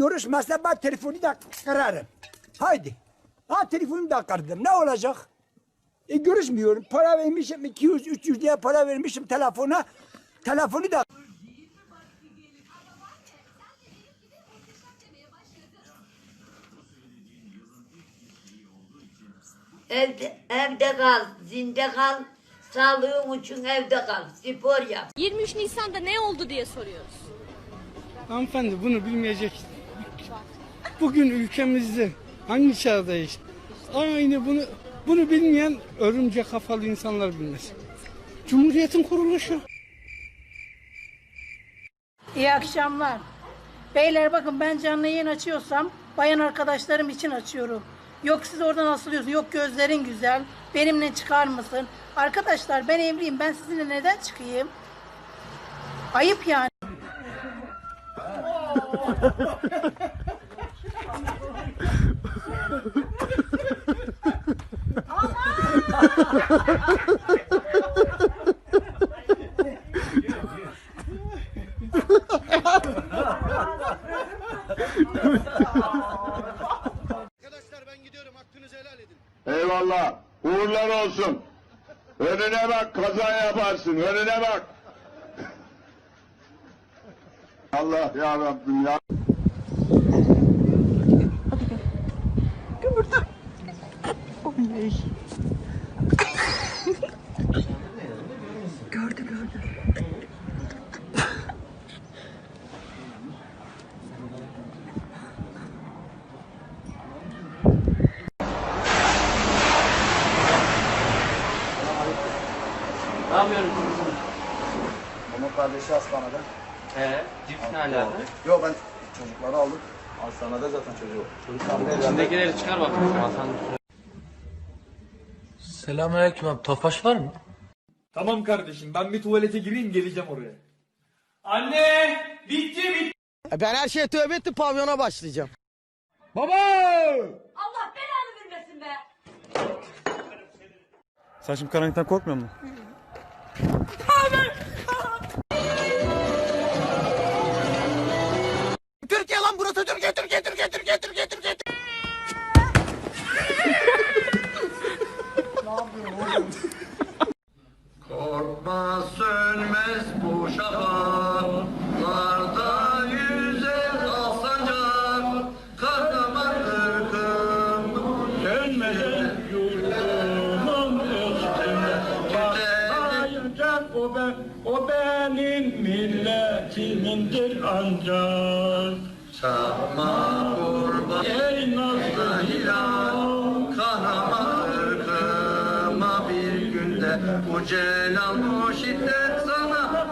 Görüşmezse ben telefonu da kırarım. Haydi. Ha telefonu da kırdım. Ne olacak? E görüşmüyorum. Para vermişim 200-300 diye para vermişim telefona. Telefonu da Evde, evde kal, zinde kal, sağlığın için evde kal, spor yap. 23 Nisan'da ne oldu diye soruyoruz. Hanımefendi bunu bilmeyecek. Bugün ülkemizde hangi çağdayız? Aynı bunu bunu bilmeyen örümcek kafalı insanlar bilmez. Cumhuriyetin kuruluşu. İyi akşamlar. Beyler bakın ben canlı yayın açıyorsam bayan arkadaşlarım için açıyorum. Yok siz oradan asılıyorsun. Yok gözlerin güzel. Benimle çıkar mısın? Arkadaşlar ben evliyim. Ben sizinle neden çıkayım? Ayıp yani. Arkadaşlar ben gidiyorum hakkınızı helal edin. Eyvallah. Uğurlar olsun. Önüne bak kaza yaparsın. Önüne bak. Allah ya Rabbim ya. Ne yapıyorsun? Onun kardeşi hastanede. He, cips ne alaka? Yok ben çocukları aldım. Hastanede zaten çocuğu. İçindekileri çıkar bakalım. Masanın Selamünaleyküm abi. Tofaş var mı? Tamam kardeşim ben bir tuvalete gireyim geleceğim oraya. Anne! Bitti bitti. Ben her şeye tövbe ettim pavyona başlayacağım. Allah belanı vermesin be. Sen şimdi karanlıktan korkmuyor musun? Türkiye lan burası Türkiye Türkiye Türkiye Türkiye Türkiye Türkiye. Korkma sönmez bu şafaklarda yüzer alsancak kahraman ırkım sönmez yurdumun üstüne Ancak o, ben, o benim milletimindir ancak. Çakma kurban. Ey nazlı hilal kanama ırkıma bir günde bu celal bu şiddet sana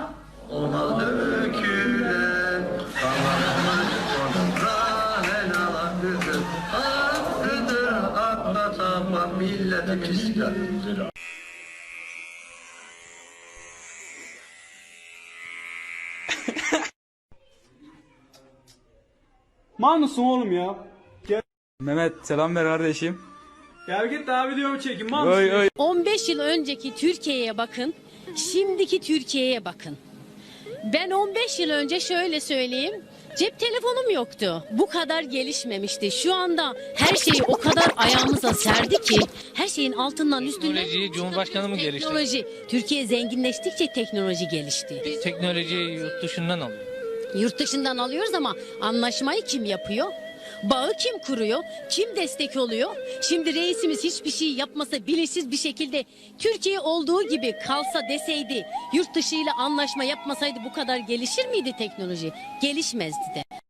olmaz dökülen kanımız sonra helal hakkıdır hakkıdır hakka tapan milletimiz mısın oğlum ya? Gel. Mehmet selam ver kardeşim. Gel git daha videomu çekin mısın? Oy oy. 15 yıl önceki Türkiye'ye bakın, şimdiki Türkiye'ye bakın. Ben 15 yıl önce şöyle söyleyeyim, cep telefonum yoktu. Bu kadar gelişmemişti. Şu anda her şeyi o kadar ayağımıza serdi ki, her şeyin altından üstünden... Teknolojiyi Cumhurbaşkanı mı geliştirdi? Teknoloji. Türkiye zenginleştikçe teknoloji gelişti. Biz teknolojiyi yurt dışından alıyoruz. Yurt dışından alıyoruz ama anlaşmayı kim yapıyor? Bağı kim kuruyor? Kim destek oluyor? Şimdi reisimiz hiçbir şey yapmasa bilinçsiz bir şekilde Türkiye olduğu gibi kalsa deseydi yurt dışı ile anlaşma yapmasaydı bu kadar gelişir miydi teknoloji? Gelişmezdi de.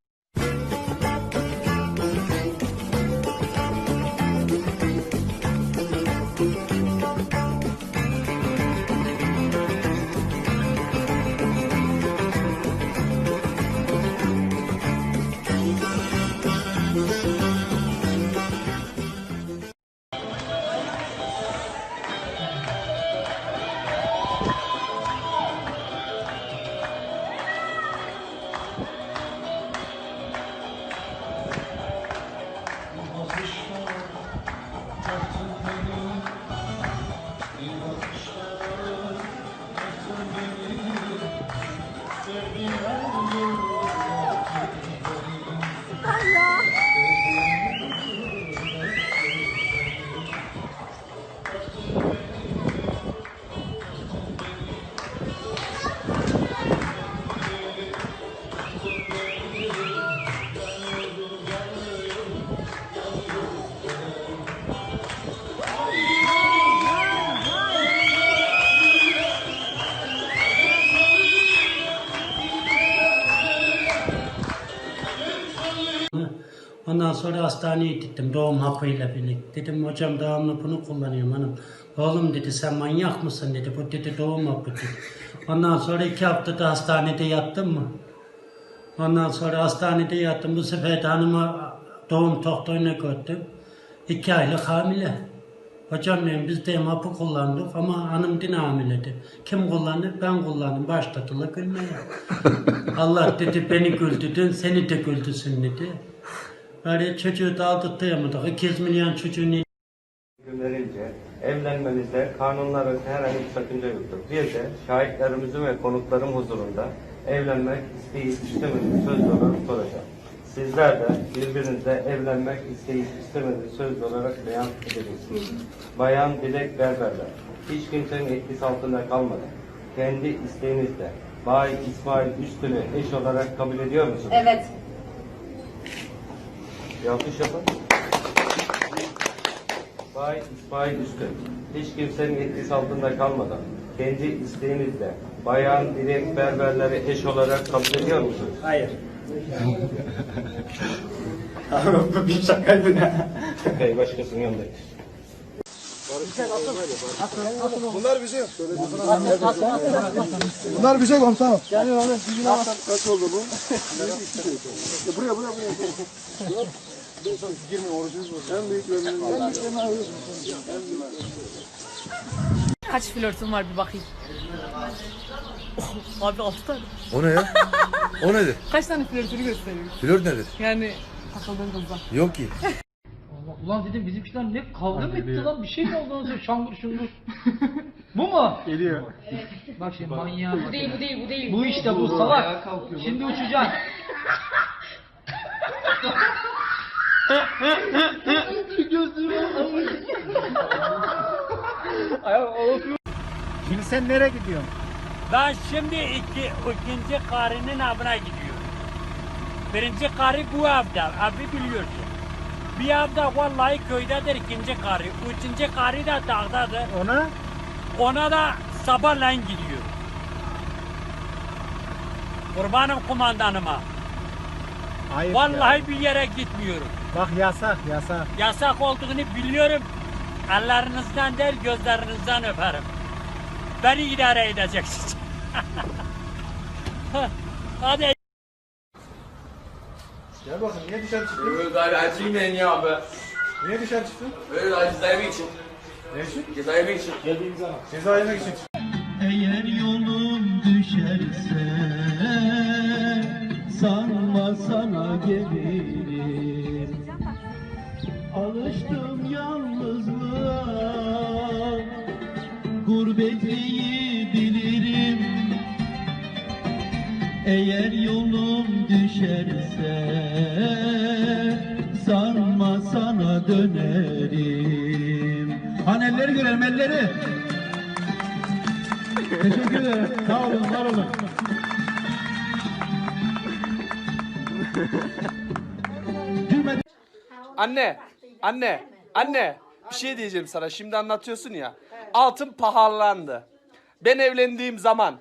Sonra hastaneye gittim doğum hapıyla birlikte. Dedim hocam devamlı bunu kullanıyorum hanım. Oğlum dedi sen manyak mısın dedi. Bu dedi doğum hapı dedi. Ondan sonra iki haftada hastanede yattım mı? Ondan sonra hastanede yattım. Bu sefer de hanımı doğum doktoruna götürdüm. İki aylık hamile. Hocam dedim biz de hapı kullandık ama hanım din hamiledi. Kim kullanır? Ben kullandım. Başladılar gülmeye. Allah dedi beni güldürdün, seni de güldürsün dedi. Böyle çocuğu da aldırtayamadık. 200 milyon çocuğun Günlerince evlenmenizde kanunlar arasında herhangi bir sakınca yoktur. Bir de şahitlerimizin ve konukların huzurunda evlenmek isteyip istemediğiniz söz olarak soracağım. Sizler de birbirinizle evlenmek isteyip istemediğiniz söz olarak beyan edeceksiniz. Bayan Dilek Berberler, hiç kimsenin etkisi altında kalmadan, kendi isteğinizle Bay İsmail Üstün'ü eş olarak kabul ediyor musunuz? Evet. Bir alkış yapın. Bay İsmail Üstün, hiç kimsenin etkisi altında kalmadan, kendi isteğinizle bayan Dilek Berberleri eş olarak kabul ediyor musunuz? Hayır. Abi bir şakaydı ne? Okey, başkasının yanındayız. Bunlar bizim. Bunlar bize komutanım. Yani abi kaç oldu bu? Ya buraya buraya buraya. Girme orucunuz var. En büyük. En. Kaç flörtün var bir bakayım. Abi altı tane. O ne ya? O nedir? Kaç tane flörtünü gösteriyor? Flört nedir? Yani takıldığın kızlar. Yok ki. Ulan dedim bizimkiler ne kavga mı etti lan bir şey mi oldu nasıl şangır şungur. bu mu? Geliyor. Bak şimdi manyağı. Bu değil bu değil bu değil. Bu işte bu salak. Şimdi uçacaksın. Şimdi sen nereye gidiyorsun? Ben şimdi iki, ikinci karının avına gidiyorum. Birinci karı bu evde, abi biliyorsun. Bir evde vallahi köydedir ikinci karı. Üçüncü karı da dağdadır. Ona? Ona da sabahleyin gidiyor. Kurbanım kumandanıma. Hayır. Vallahi bir yere gitmiyorum. Bak yasak yasak. Yasak olduğunu biliyorum. Ellerinizden değil gözlerinizden öperim. Beni idare edeceksiniz. Hadi Gel bakın niye dışarı çıktın? Öyle acıyım ya abi. Niye dışarı çıktın? Öyle acı yemek için. Ne için? Ceza yemek için. Ceza yemek için. Eğer yolum düşerse sanma sana gelirim Elleri görelim elleri Teşekkür ederim. Sağ olun, var olun. Anne, anne, anne. Bir şey diyeceğim sana. Şimdi anlatıyorsun ya. Altın pahalandı. Ben evlendiğim zaman.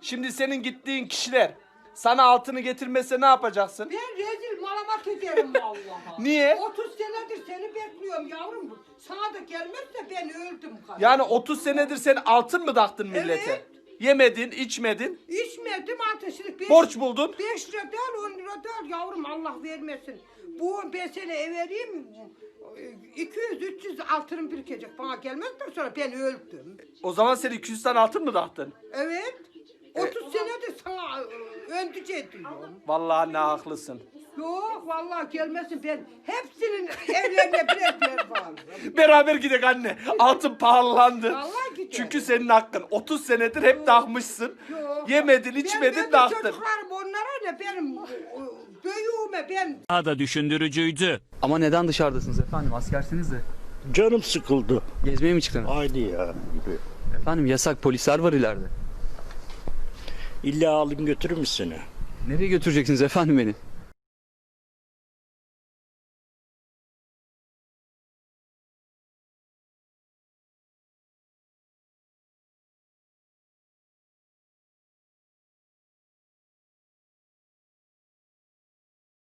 Şimdi senin gittiğin kişiler sana altını getirmese ne yapacaksın? Ben rezil malamat ederim vallahi. Niye? 30 senedir seni bekliyorum yavrum. Sana da gelmezse ben öldüm kadın. Yani 30 senedir sen altın mı taktın millete? Evet. Yemedin, içmedin. İçmedim ateşlik. Beş, Borç buldun. 5 lira değil 10 lira değil yavrum Allah vermesin. Bu ben seni ev vereyim. 200-300 altının birikecek. Bana gelmezden sonra ben öldüm. O zaman sen 200 tane altın mı taktın? Evet. 30 senedir sana e, öndüce ediyorum. Vallahi ne haklısın. Yok vallahi gelmesin ben hepsinin evlerine bağlı. Beraber gidelim anne. Altın pahalandı. Vallahi gidelim. Çünkü senin hakkın. 30 senedir hep takmışsın. Yok. Yemedin, Ben içmedin, benim taktın. çocuklarım onlara ne benim e, büyüğüme ben Daha da düşündürücüydü. Ama neden dışarıdasınız efendim? Askersiniz de. Canım sıkıldı. Gezmeye mi çıktınız? Haydi ya. Efendim yasak polisler var ileride. İlla alayım götürür müsün? Nereye götüreceksiniz efendim beni?